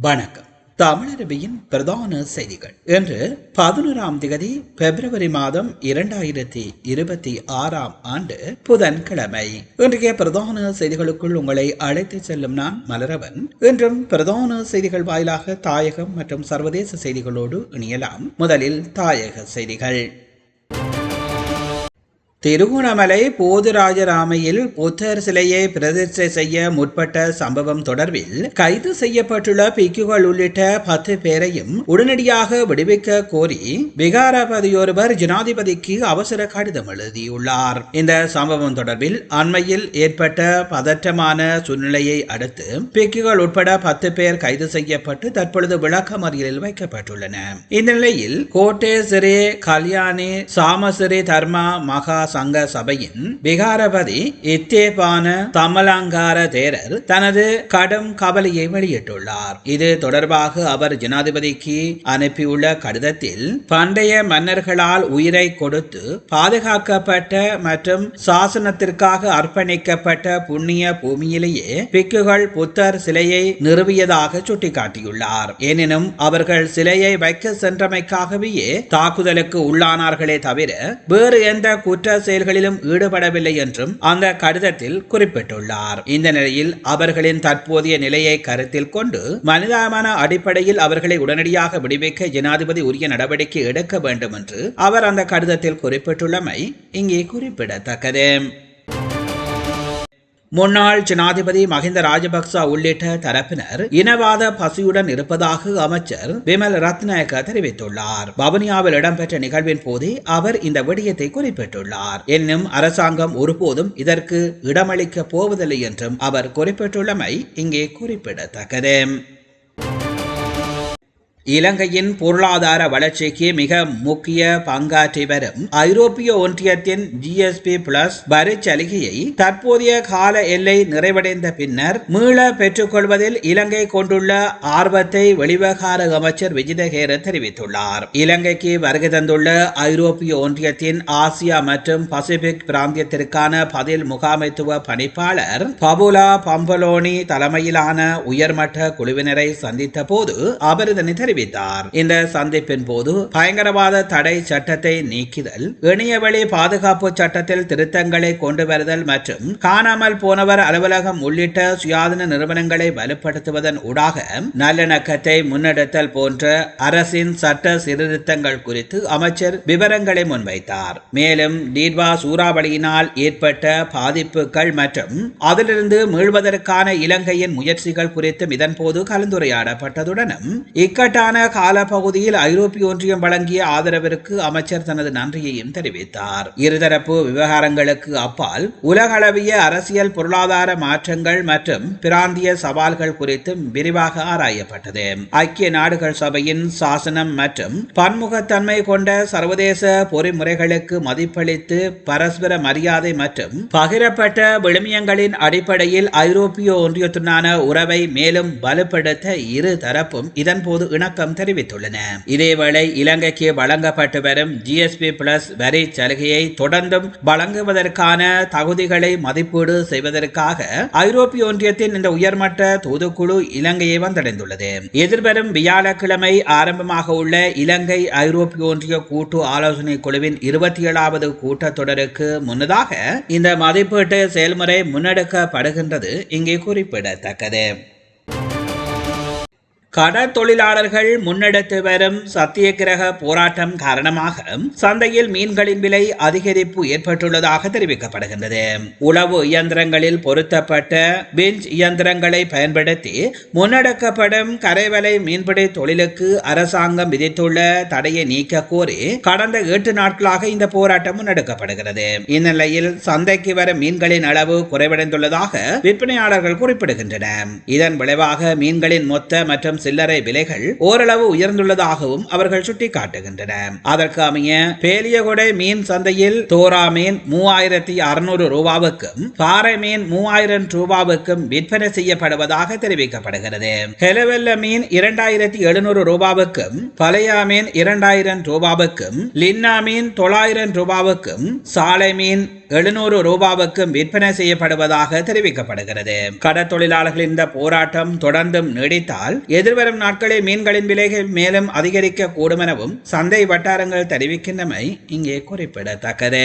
வணக்கம். தமிழரபியின் பிரதான செய்திகள். இன்று பதினோராம் திகதி பிப்ரவரி மாதம் இரண்டாயிரத்தி இருபத்தி ஆறாம் ஆண்டு புதன்கிழமை. இன்றைய பிரதான செய்திகளுக்குள் உங்களை அழைத்து செல்லும் நான் மலரவன். இன்றும் பிரதான செய்திகள் வாயிலாக தாயகம் மற்றும் சர்வதேச செய்திகளோடு இணையலாம். முதலில் தாயக செய்திகள். திருகோணமலை போதுராஜராமையில் புத்தர் சிலையை பிரதிஷ்டை செய்ய முற்பட்ட சம்பவம் தொடர்பில் கைது செய்யப்பட்டுள்ள பிக்குகள் உள்ளிட்ட பத்து பேரையும் உடனடியாக விடுவிக்க கோரி விகாரபதியொருவர் ஜனாதிபதிக்கு அவசர கடிதம் எழுதியுள்ளார். இந்த சம்பவம் தொடர்பில் அண்மையில் ஏற்பட்ட பதற்றமான சூழ்நிலையை அடுத்து பிக்குகள் உட்பட பத்து பேர் கைது செய்யப்பட்டு தற்பொழுது விளக்கமறியலில் வைக்கப்பட்டுள்ளன. இந்த நிலையில் கோட்டே சிறே கல்யாணி சாமசிறி தர்மா மகா சங்க சபையின் விகாரபதி இத்தேபான தமலங்கார தேரர் தனது கடும் கவலையை வெளியிட்டுள்ளார். இது தொடர்பாக அவர் ஜனாதிபதிக்கு அனுப்பியுள்ள கடிதத்தில் பண்டைய மன்னர்களால் உயிரை கொடுத்து பாதுகாக்கப்பட்ட மற்றும் சாசனத்திற்காக அர்ப்பணிக்கப்பட்ட புண்ணிய பூமியிலேயே பிக்குகள் புத்தர் சிலையை நிறுவியதாக சுட்டிக்காட்டியுள்ளார். எனினும் அவர்கள் சிலையை வைக்க சென்றமைக்காகவே தாக்குதலுக்கு உள்ளானார்களே தவிர வேறு எந்த குற்ற செயல்களிலும் ஈடுபடவில்லை என்றும் அந்த கடிதத்தில் குறிப்பிட்டுள்ளார். இந்த நிலையில் அவர்களின் தற்போதைய நிலையை கருத்தில் கொண்டு மனிதாபமான அடிப்படையில் அவர்களை உடனடியாக விடுவிக்க ஜனாதிபதி உரிய நடவடிக்கை எடுக்க வேண்டும் என்று அவர் அந்த கடிதத்தில் குறிப்பிட்டுள்ளமை இங்கே குறிப்பிடத்தக்கது. முன்னாள் ஜனாதிபதி மஹிந்த ராஜபக்ச உள்ளிட்ட தரப்பினர் இனவாத பசியுடன் இருப்பதாக அமைச்சர் விமல் ரத்நாயக்க தெரிவித்துள்ளார். பவனியாவில் இடம்பெற்ற நிகழ்வின் போதே அவர் இந்த விடயத்தை குறிப்பிட்டுள்ளார். எனினும் அரசாங்கம் ஒருபோதும் இதற்கு இடமளிக்கப் போவதில்லை என்றும் அவர் குறிப்பிட்டுள்ளமை இங்கே குறிப்பிடத்தக்கது. இலங்கையின் பொருளாதார வளர்ச்சிக்கு மிக முக்கிய பங்காற்றி வரும் ஐரோப்பிய ஒன்றியத்தின் ஜிஎஸ்பி பிளஸ் வரி சலுகையை தற்போதைய கால எல்லை நிறைவடைந்த பின்னர் மீள பெற்றுக்கொள்வதில் இலங்கை கொண்டுள்ள ஆர்வத்தை வெளிவகார அமைச்சர் விஜயகேர தெரிவித்துள்ளார். இலங்கைக்கு வருகை தந்துள்ள ஐரோப்பிய ஒன்றியத்தின் ஆசியா மற்றும் பசிபிக் பிராந்தியத்திற்கான பதில் முகாமைத்துவ பணிப்பாளர் பபுலா பம்பலோனி தலைமையிலான உயர்மட்ட குழுவினரை சந்தித்த போது அவர் இதனை தெரிவித்தார் இந்த சந்திப்பின் போது பயங்கரவாத தடை சட்டத்தை நீக்கிதல் இணையவழி பாதுகாப்பு சட்டத்தில் திருத்தங்களை கொண்டு வருதல் மற்றும் காணாமல் போனவர் அலுவலகம் உள்ளிட்ட சுயாதீன நிறுவனங்களை வலுப்படுத்துவதன் ஊடாக நல்லிணக்கத்தை முன்னெடுத்தல் போன்ற அரசின் சட்ட சீர்திருத்தங்கள் குறித்து அமைச்சர் விவரங்களை முன்வைத்தார். மேலும் நீர்வா சூறாவளியினால் ஏற்பட்ட பாதிப்புகள் மற்றும் அதிலிருந்து மீள்வதற்கான இலங்கையின் முயற்சிகள் குறித்தும் இதன்போது கலந்துரையாடப்பட்டதுடனும் இக்கட்டான காலப்பகுதியில் ஐரோப்பிய ஒன்றியம் வழங்கிய ஆதரவிற்கு அமைச்சர் தனது நன்றியையும் தெரிவித்தார். இருதரப்பு விவகாரங்களுக்கு அப்பால் உலகளவிய அரசியல் பொருளாதார மாற்றங்கள் மற்றும் பிராந்திய சவால்கள் குறித்தும் விரிவாக ஆராயப்பட்டது. ஐக்கிய நாடுகள் சபையின் சாசனம் மற்றும் பன்முகத்தன்மை கொண்ட சர்வதேச பொறிமுறைகளுக்கு மதிப்பளித்து பரஸ்பர மரியாதை மற்றும் பகிரப்பட்ட விழுமியங்களின் அடிப்படையில் ஐரோப்பிய ஒன்றியத்துடனான உறவை மேலும் வலுப்படுத்த இரு தரப்பும் இதன்போது இணக்கம் தெரிவித்துள்ளன. இதேவேளை இலங்கைக்கு வழங்கப்பட்டு வரும் ஜிஎஸ்பி பிளஸ் வரி சலுகையை தொடர்ந்தும் வழங்குவதற்கான தகுதிகளை மதிப்பீடு செய்வதற்காக ஐரோப்பிய ஒன்றியத்தின் இந்த உயர்மட்ட தூதுக்குழு இலங்கையை வந்தடைந்துள்ளது. எதிர்வரும் வியாழக்கிழமை ஆரம்பமாக உள்ள இலங்கை ஐரோப்பிய ஒன்றிய கூட்டு ஆலோசனை குழுவின் இருபத்தி ஏழாவது கூட்டத்தொடருக்கு முன்னதாக இந்த மதிப்பீட்டு செயல்முறை முன்னெடுக்கப்படுகின்றது. இங்கே குறிப்பிடத்தக்கது. கடற்தொழிலாளர்கள் முன்னெடுத்து வரும் சத்தியகிரக போராட்டம் காரணமாக சந்தையில் மீன்களின் விலை அதிகரிப்பு ஏற்பட்டுள்ளதாக தெரிவிக்கப்படுகின்றது. உளவு இயந்திரங்களில் பொருத்தப்பட்ட பெஞ்ச் இயந்திரங்களை பயன்படுத்தி முன்னெடுக்கப்படும் கரைவலை மீன்பிடி தொழிலுக்கு அரசாங்கம் விதித்துள்ள தடையை நீக்க கோரி கடந்த எட்டு நாட்களாக இந்த போராட்டம் முன்னெடுக்கப்படுகிறது. இந்நிலையில் சந்தைக்கு வரும் மீன்களின் அளவு குறைவடைந்துள்ளதாக விற்பனையாளர்கள் குறிப்பிடுகின்றனர். இதன் விளைவாக மீன்களின் மொத்த மற்றும் சில்லறை விலைகள் ஓரளவு உயர்ந்துள்ளதாகவும் அவர்கள் சுட்டிக்காட்டுகின்றனர். அதற்கு அமைய பேலியகொடை மீன் சந்தையில் தோரா மீன் மூவாயிரத்தி அறுநூறு ரூபாவுக்கும் பாறை மீன் மூவாயிரம் ரூபாவுக்கும் விற்பனை செய்யப்படுவதாக தெரிவிக்கப்படுகிறது. ஹெலவெல்ல மீன் இரண்டாயிரத்தி எழுநூறு ரூபாவுக்கும் பழையா மீன் இரண்டாயிரம் ரூபாவுக்கும் லின்னா மீன் தொள்ளாயிரம் ரூபாவுக்கும் சாலை மீன் எழுநூறு ரூபாவுக்கும் விற்பனை செய்யப்படுவதாக தெரிவிக்கப்படுகிறது. கடற்தொழிலாளர்களின் இந்த போராட்டம் தொடர்ந்தும் நீடித்தால் எதிர்வரும் நாட்களில் மீன்களின் விலைகள் மேலும் அதிகரிக்க கூடும் எனவும் சந்தை வட்டாரங்கள் தெரிவிக்கின்றமை இங்கே குறிப்பிடத்தக்கது.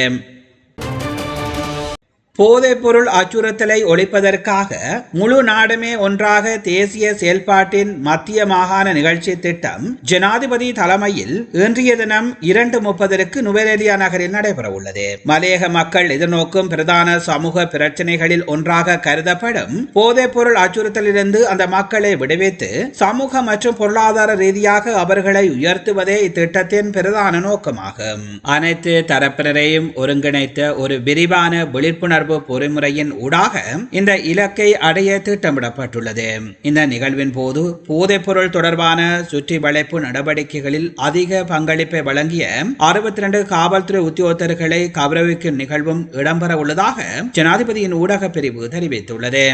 போதைப்பொருள் அச்சுறுத்தலை ஒழிப்பதற்காக முழு நாடுமே ஒன்றாக தேசிய செயல்பாட்டின் மத்திய மாகாண நிகழ்ச்சி திட்டம் ஜனாதிபதி தலைமையில் இன்றைய தினம் இரண்டு முப்பதற்கு நுவரேலியா நகரில் நடைபெறவுள்ளது. மலையக மக்கள் எதிர்நோக்கும் பிரதான சமூக பிரச்சனைகளில் ஒன்றாக கருதப்படும் போதைப்பொருள் அச்சுறுத்தலிலிருந்து அந்த மக்களை விடுவித்து சமூக மற்றும் பொருளாதார ரீதியாக அவர்களை உயர்த்துவதே இத்திட்டத்தின் பிரதான நோக்கமாகும். அனைத்து தரப்பினரையும் ஒருங்கிணைத்த ஒரு விரிவான விழிப்புணர்வு தொடர்பு பொறிமுறையின் ஊடாக இந்த இலக்கை அடைய திட்டமிடப்பட்டுள்ளது. இந்த நிகழ்வின் போது போதைப்பொருள் தொடர்பான சுற்றி வளைப்பு நடவடிக்கைகளில் அதிக பங்களிப்பை வழங்கிய அறுபத்தி இரண்டு காவல்துறை உத்தியோகத்தர்களை கௌரவிக்கும் நிகழ்வும் இடம்பெற உள்ளதாக ஜனாதிபதியின் ஊடக பிரிவு தெரிவித்துள்ளது.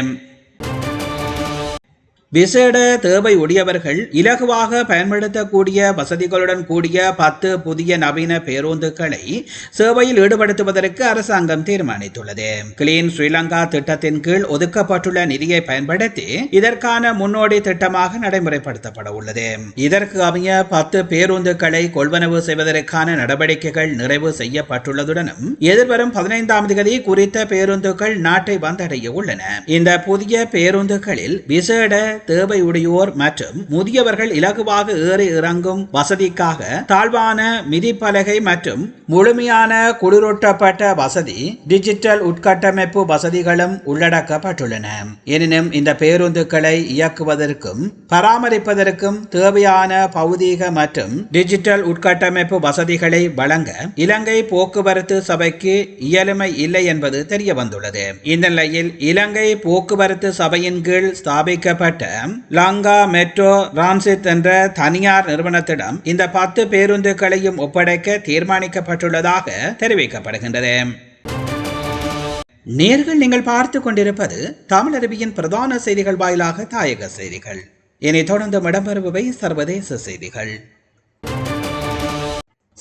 விசேட தேவை உடையவர்கள் இலகுவாக பயன்படுத்தக்கூடிய வசதிகளுடன் கூடிய பத்து புதிய நவீன பேருந்துகளை சேவையில் ஈடுபடுத்துவதற்கு அரசாங்கம் தீர்மானித்துள்ளது. கிளீன் ஸ்ரீலங்கா திட்டத்தின் கீழ் ஒதுக்கப்பட்டுள்ள நிதியை பயன்படுத்தி இதற்கான முன்னோடி திட்டமாக நடைமுறைப்படுத்தப்பட உள்ளது. இதற்கு அமைய பத்து பேருந்துகளை கொள்வனவு செய்வதற்கான நடவடிக்கைகள் நிறைவு செய்யப்பட்டுள்ளதுடனும் எதிர்வரும் பதினைந்தாம் தேதி குறித்த பேருந்துகள் நாட்டை வந்தடைய உள்ளன இந்த புதிய பேருந்துகளில் விசேட தேவையுடையோர் மற்றும் முதியவர்கள் இலகுவாக ஏறி இறங்கும் வசதிக்காக தாழ்வான மிதிப்பலகை மற்றும் முழுமையான குளிரூட்டப்பட்ட வசதி டிஜிட்டல் உட்கட்டமைப்பு வசதிகளும் உள்ளடக்கப்பட்டுள்ளன. எனினும் இந்த பேருந்துகளை இயக்குவதற்கும் பராமரிப்பதற்கும் தேவையான பௌதீக மற்றும் டிஜிட்டல் உட்கட்டமைப்பு வசதிகளை வழங்க இலங்கை போக்குவரத்து சபைக்கு இயலுமை இல்லை என்பது தெரிய வந்துள்ளது இந்த நிலையில் இலங்கை போக்குவரத்து சபையின் கீழ் ஸ்தாபிக்கப்பட்ட லங்கா மெட்ரோ ரான்சித் என்ற தனியார் நிறுவனத்திடம் இந்த பத்து பேருந்துகளையும் ஒப்படைக்க தீர்மானிக்கப்பட்டுள்ளதாக தெரிவிக்கப்படுகின்றது. நேர்கள் நீங்கள் பார்த்து கொண்டிருப்பது தமிழருவியின் பிரதான செய்திகள் வாயிலாக தாயக செய்திகள். இனி தொடர்ந்து இடம்பெறுபவை சர்வதேச செய்திகள்.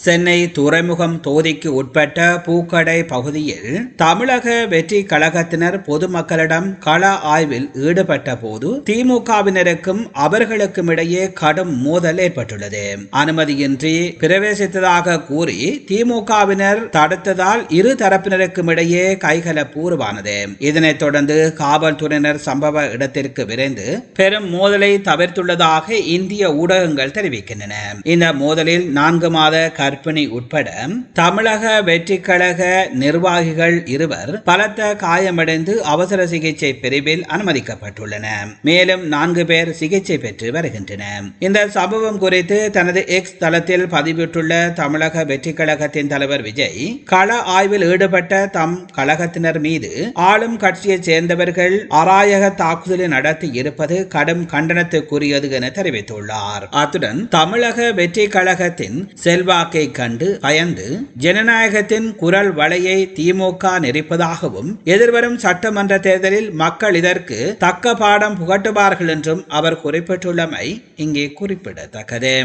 சென்னை துறைமுகம் தொகுதிக்கு உட்பட்ட பூக்கடை பகுதியில் தமிழக வெற்றி கழகத்தினர் பொதுமக்களிடம் கள ஆய்வில் ஈடுபட்ட போது திமுகவினருக்கும் அவர்களுக்கும் இடையே கடும் மோதல் ஏற்பட்டுள்ளது. அனுமதியின்றி பிரவேசித்ததாக கூறி திமுகவினர் தடுத்ததால் இரு தரப்பினருக்கும் இடையே கைகல பூர்வானது இதனைத் தொடர்ந்து காவல்துறையினர் சம்பவ இடத்திற்கு விரைந்து பெரும் மோதலை தவிர்த்துள்ளதாக இந்திய ஊடகங்கள் தெரிவிக்கின்றன. இந்த மோதலில் நான்கு மாத கற்பிணி உட்பட தமிழக வெற்றி கழக நிர்வாகிகள் இருவர் பலத்த காயமடைந்து அவசர சிகிச்சை பிரிவில் அனுமதிக்கப்பட்டுள்ளன. மேலும் நான்கு பேர் சிகிச்சை பெற்று வருகின்றனர். இந்த சம்பவம் குறித்து தனது எக்ஸ் தளத்தில் பதிவிட்டுள்ள தமிழக வெற்றிக்கழகத்தின் தலைவர் விஜய் கள ஆய்வில் ஈடுபட்ட தம் கழகத்தினர் மீது ஆளும் கட்சியைச் சேர்ந்தவர்கள் அராயக தாக்குதலை நடத்தி இருப்பது கடும் கண்டனத்துக்குரியது என தெரிவித்துள்ளார். அத்துடன் தமிழக வெற்றி கழகத்தின் செல்வாக்கை வாக்கை கண்டு பயந்து ஜனநாயகத்தின் குரல் வலையை திமுக நெறிப்பதாகவும் எதிர்வரும் சட்டமன்ற தேர்தலில் மக்கள் இதற்கு தக்க பாடம் புகட்டுவார்கள் என்றும் அவர் குறிப்பிட்டுள்ளமை இங்கே குறிப்பிடத்தக்கது.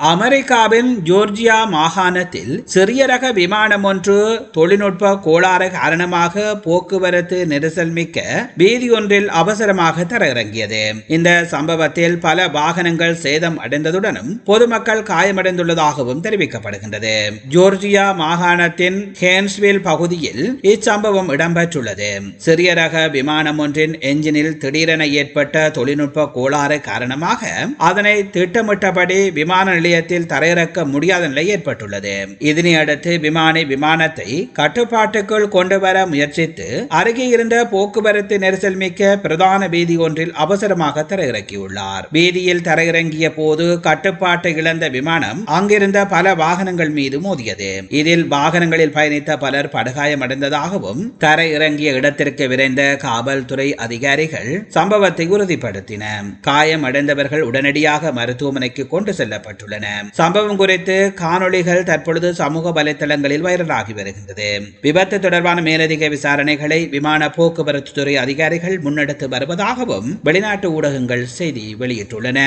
அமெரிக்காவின் ஜோர்ஜியா மாகாணத்தில் சிறிய ரக விமானம் ஒன்று தொழில்நுட்ப கோளாறு காரணமாக போக்குவரத்து நெரிசல் மிக்க வீதி ஒன்றில் அவசரமாக தரையிறங்கியது. இந்த சம்பவத்தில் பல வாகனங்கள் சேதம் அடைந்ததுடனும் பொதுமக்கள் காயமடைந்துள்ளதாகவும் தெரிவிக்கப்படுகின்றது. ஜோர்ஜியா மாகாணத்தின் ஹேன்ஸ்வில் பகுதியில் இச்சம்பவம் இடம்பெற்றுள்ளது. சிறிய ரக விமானம் ஒன்றின் என்ஜினில் திடீரென ஏற்பட்ட தொழில்நுட்ப கோளாறு காரணமாக அதனை திட்டமிட்டபடி விமான நிலையத்தில் தரையிறக்க முடியாத நிலை ஏற்பட்டுள்ளது. இதனை அடுத்து விமானி விமானத்தை கட்டுப்பாட்டுக்குள் கொண்டு வர முயற்சித்து அருகே இருந்த போக்குவரத்து நெரிசல் மிக்க பிரதான வீதி ஒன்றில் அவசரமாக தரையிறக்கியுள்ளார். வீதியில் தரையிறங்கிய போது கட்டுப்பாட்டை இழந்த விமானம் அங்கிருந்த பல வாகனங்கள் மீது மோதியது. இதில் வாகனங்களில் பயணித்த பலர் படுகாயமடைந்ததாகவும் தரையிறங்கிய இடத்திற்கு விரைந்த காவல்துறை அதிகாரிகள் சம்பவத்தை உறுதிப்படுத்தின காயமடைந்தவர்கள் உடனடியாக மருத்துவமனைக்கு கொண்டு செல்லப்பட்டுள்ளனர். உள்ளன சம்பவம் குறித்து காணொளிகள் தற்பொழுது சமூக வலைதளங்களில் வைரலாகி வருகின்றது. விபத்து தொடர்பான மேலதிக விசாரணைகளை விமான போக்குவரத்து துறை அதிகாரிகள் முன்னெடுத்து வருவதாகவும் வெளிநாட்டு ஊடகங்கள் செய்தி வெளியிட்டுள்ளன.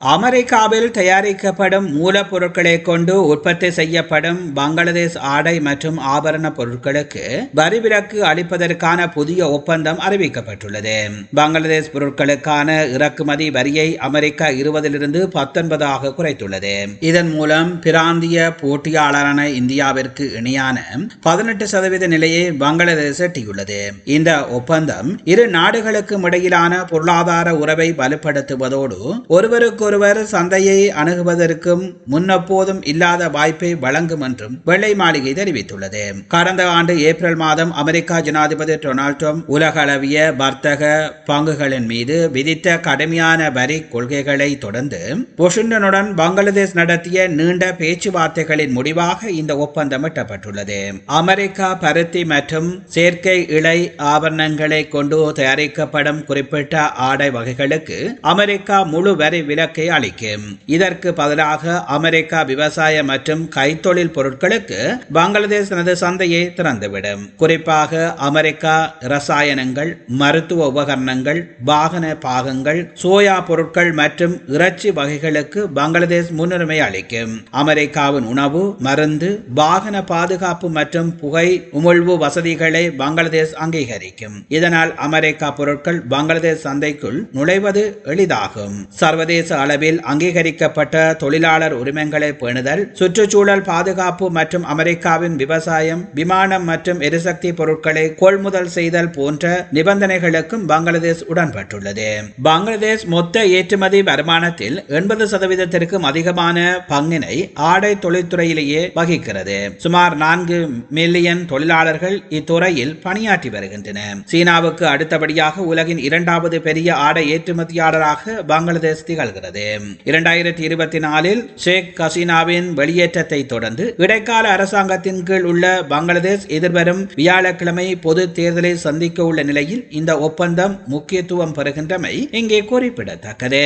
அமெரிக்காவில் தயாரிக்கப்படும் மூலப்பொருட்களை கொண்டு உற்பத்தி செய்யப்படும் பங்களாதேஷ் ஆடை மற்றும் ஆபரண பொருட்களுக்கு வரி விலக்கு அளிப்பதற்கான புதிய ஒப்பந்தம் அறிவிக்கப்பட்டுள்ளது. பங்களாதேஷ் பொருட்களுக்கான இறக்குமதி வரியை அமெரிக்கா இருபதிலிருந்து பத்தொன்பதாக குறைத்துள்ளது. இதன் மூலம் பிராந்திய போட்டியாளரான இந்தியாவிற்கு இணையான பதினெட்டு சதவீத நிலையை பங்களாதேஷ் எட்டியுள்ளது. இந்த ஒப்பந்தம் இரு நாடுகளுக்கும் இடையிலான பொருளாதார உறவை வலுப்படுத்துவதோடு ஒருவருக்கு ஒருவர் சந்தையை அணுகுவதற்கும் முன்னெப்போதும் இல்லாத வாய்ப்பை வழங்கும் என்றும் வெள்ளை மாளிகை தெரிவித்துள்ளது. கடந்த ஆண்டு ஏப்ரல் மாதம் அமெரிக்கா ஜனாதிபதி டொனால்ட் ட்ரம்ப் உலகளவிய வர்த்தக பங்குகளின் மீது விதித்த கடுமையான வரி கொள்கைகளை தொடர்ந்து வாஷிங்டனுடன் பங்களாதேஷ் நடத்திய நீண்ட பேச்சுவார்த்தைகளின் முடிவாக இந்த ஒப்பந்தம் எட்டப்பட்டுள்ளது. அமெரிக்கா பருத்தி மற்றும் செயற்கை இலை ஆபரணங்களை கொண்டு தயாரிக்கப்படும் குறிப்பிட்ட ஆடை வகைகளுக்கு அமெரிக்கா முழு வரி விலக்கு அளிக்கும். இதற்கு பதிலாக அமெரிக்கா விவசாய மற்றும் கைத்தொழில் பொருட்களுக்கு பங்களாதேஷ் தனது சந்தையை திறந்துவிடும். குறிப்பாக அமெரிக்கா ரசாயனங்கள் மருத்துவ உபகரணங்கள் வாகன பாகங்கள் சோயா பொருட்கள் மற்றும் இறைச்சி வகைகளுக்கு பங்களாதேஷ் முன்னுரிமை அளிக்கும். அமெரிக்காவின் உணவு மருந்து வாகன பாதுகாப்பு மற்றும் புகை உமிழ்வு வசதிகளை பங்களாதேஷ் அங்கீகரிக்கும். இதனால் அமெரிக்கா பொருட்கள் பங்களாதேஷ் சந்தைக்குள் நுழைவது எளிதாகும். சர்வதேச அளவில் அங்கீகரிக்கப்பட்ட தொழிலாளர் உரிமைகளை பேணுதல் சுற்றுச்சூழல் பாதுகாப்பு மற்றும் அமெரிக்காவின் விவசாயம் விமானம் மற்றும் எரிசக்தி பொருட்களை கொள்முதல் செய்தல் போன்ற நிபந்தனைகளுக்கும் பங்களாதேஷ் உடன்பட்டுள்ளது. பங்களாதேஷ் மொத்த ஏற்றுமதி வருமானத்தில் எண்பது சதவீதத்திற்கும் அதிகமான பங்கினை ஆடை தொழில்துறையிலேயே வகிக்கிறது. சுமார் நான்கு மில்லியன் தொழிலாளர்கள் இத்துறையில் பணியாற்றி வருகின்றனர். சீனாவுக்கு அடுத்தபடியாக உலகின் இரண்டாவது பெரிய ஆடை ஏற்றுமதியாளராக பங்களாதேஷ் திகழ்கிறது. இரண்டாயிரத்தி இருபத்தி நாலில் ஷேக் ஹசீனாவின் வெளியேற்றத்தை தொடர்ந்து இடைக்கால அரசாங்கத்தின் கீழ் உள்ள பங்களாதேஷ் எதிர்வரும் வியாழக்கிழமை பொது தேர்தலை சந்திக்க உள்ள நிலையில் இந்த ஒப்பந்தம் முக்கியத்துவம் பெறுகின்றமை இங்கே குறிப்பிடத்தக்கது.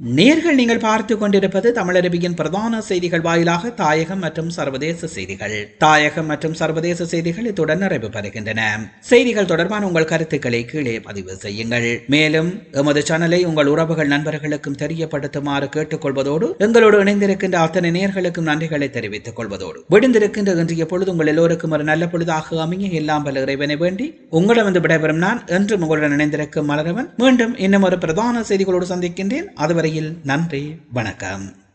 நேர்கள் நீங்கள் பார்த்து கொண்டிருப்பது தமிழரபியின் பிரதான செய்திகள் வாயிலாக தாயகம் மற்றும் சர்வதேச செய்திகள். தாயகம் மற்றும் சர்வதேச செய்திகள் இத்துடன் நிறைவு பெறுகின்றன. செய்திகள் தொடர்பான உங்கள் கருத்துக்களை கீழே பதிவு செய்யுங்கள். மேலும் எமது சேனலை உங்கள் உறவுகள் நண்பர்களுக்கும் தெரியப்படுத்துமாறு கேட்டுக்கொள்வதோடு எங்களோடு இணைந்திருக்கின்ற அத்தனை நேர்களுக்கும் நன்றிகளை தெரிவித்துக் கொள்வதோடு விடுந்திருக்கின்ற இன்றைய பொழுது உங்கள் எல்லோருக்கும் ஒரு நல்ல பொழுதாக அமைய எல்லாம் பல இறைவனை வேண்டி உங்களிடம் விடைபெறும் நான் என்றும் உங்களுடன் இணைந்திருக்கும் மலரவன். மீண்டும் இன்னும் ஒரு பிரதான செய்திகளோடு சந்திக்கின்றேன். அதுவரை வரையில் நன்றி வணக்கம்.